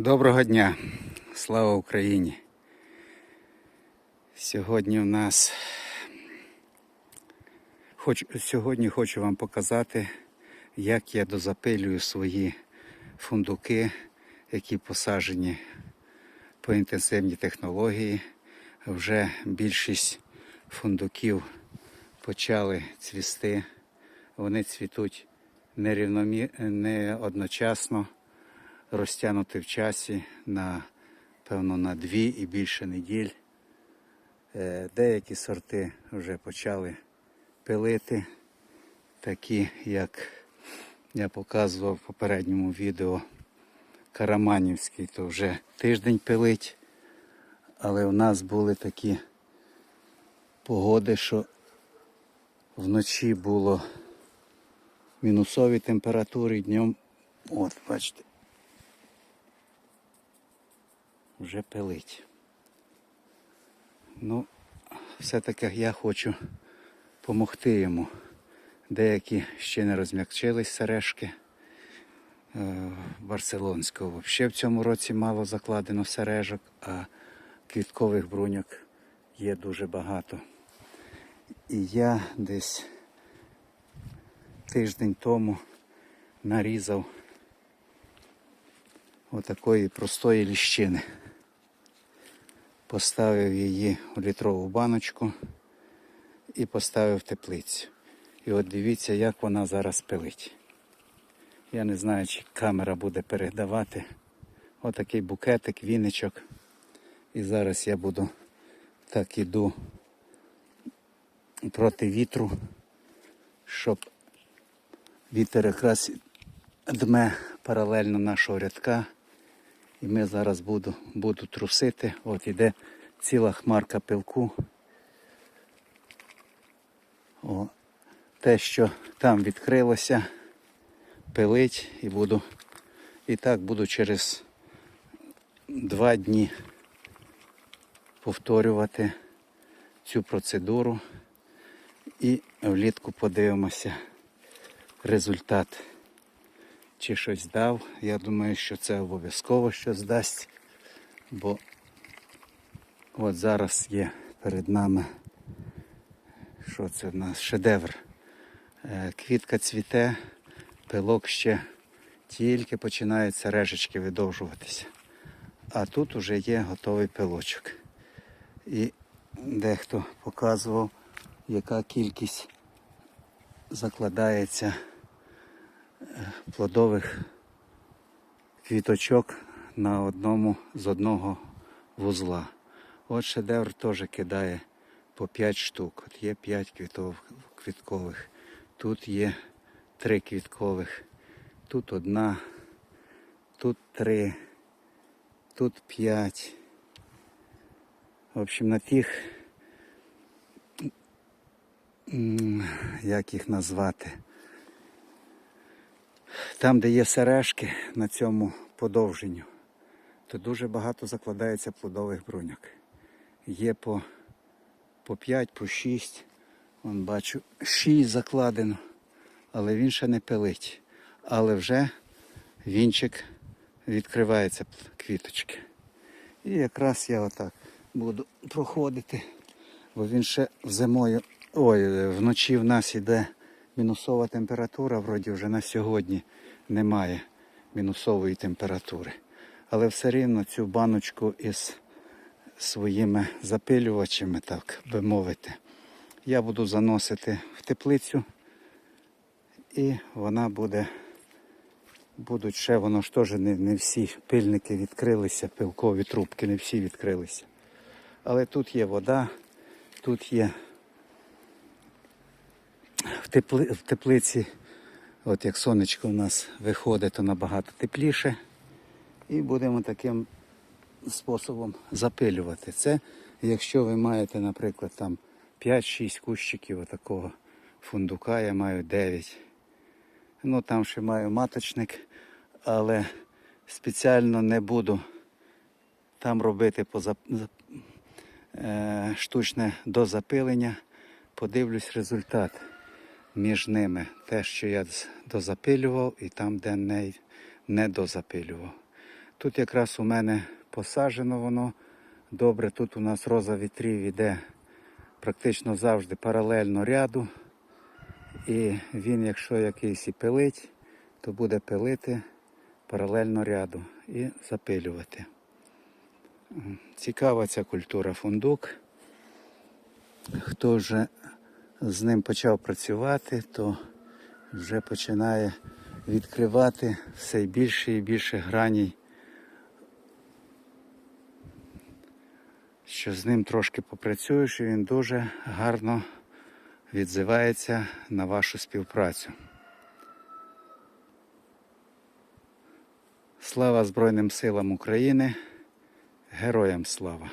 Доброго дня, слава Україні. Сьогодні в нас хоч, сьогодні хочу вам показати, як я дозапилюю свої фундуки, які посаджені по інтенсивній технології. Вже більшість фундуків почали цвісти. Вони цвітуть нерівномі... не одночасно розтягнути в часі на певно на дві і більше неділь. Е, Деякі сорти вже почали пилити, такі як я показував в попередньому відео Караманівський, то вже тиждень пилить. Але у нас були такі погоди, що вночі було мінусові температури, днем, от бачите, вже пилить. Ну, все-таки я хочу допомогти йому. Деякі ще не розм'якчились сережки е, барселонського. Взагалі в цьому році мало закладено сережок, а квіткових бруньок є дуже багато. І я десь тиждень тому нарізав отакої простої ліщини. Поставив її у літрову баночку і поставив теплицю. І от дивіться, як вона зараз пилить. Я не знаю, чи камера буде передавати. Отакий букетик, віничок. І зараз я буду так іду проти вітру, щоб вітер якраз дме паралельно нашого рядка. І ми зараз буду, буду трусити. От іде ціла хмарка пилку. О, те, що там відкрилося, пилить і буду. І так буду через два дні повторювати цю процедуру. І влітку подивимося результат чи щось дав. Я думаю, що це обов'язково щось дасть, бо от зараз є перед нами, що це в нас шедевр. Е, Квітка цвіте, пилок ще тільки починають сережечки видовжуватися. А тут вже є готовий пилочок. І дехто показував, яка кількість закладається плодових квіточок на одному з одного вузла. От шедевр теж кидає по 5 штук. От є 5 квітов, квіткових, тут є 3 квіткових, тут одна, тут 3, тут 5. В общем, на тих, як їх назвати, там, де є сережки на цьому подовженню, то дуже багато закладається плодових бруньок. Є по, по 5, по 6. Вон бачу, 6 закладено, але він ще не пилить. Але вже вінчик відкривається квіточки. І якраз я отак буду проходити, бо він ще зимою, ой, вночі в нас іде мінусова температура, вроді вже на сьогодні немає мінусової температури. Але все рівно цю баночку із своїми запилювачами, так би мовити, я буду заносити в теплицю і вона буде, будуть ще, воно ж теж не, не всі пильники відкрилися, пилкові трубки, не всі відкрилися. Але тут є вода, тут є тепли, в теплиці, от як сонечко у нас виходить, то набагато тепліше. І будемо таким способом запилювати. Це якщо ви маєте, наприклад, там 5-6 кущиків такого фундука, я маю 9. Ну там ще маю маточник, але спеціально не буду там робити поза... е, штучне дозапилення. Подивлюсь результат між ними. Те, що я дозапилював, і там, де не, не дозапилював. Тут якраз у мене посаджено воно добре. Тут у нас роза вітрів іде практично завжди паралельно ряду. І він, якщо якийсь і пилить, то буде пилити паралельно ряду і запилювати. Цікава ця культура фундук. Хто вже з ним почав працювати, то вже починає відкривати все більше і більше граній, що з ним трошки попрацюєш, і він дуже гарно відзивається на вашу співпрацю. Слава Збройним силам України! Героям слава!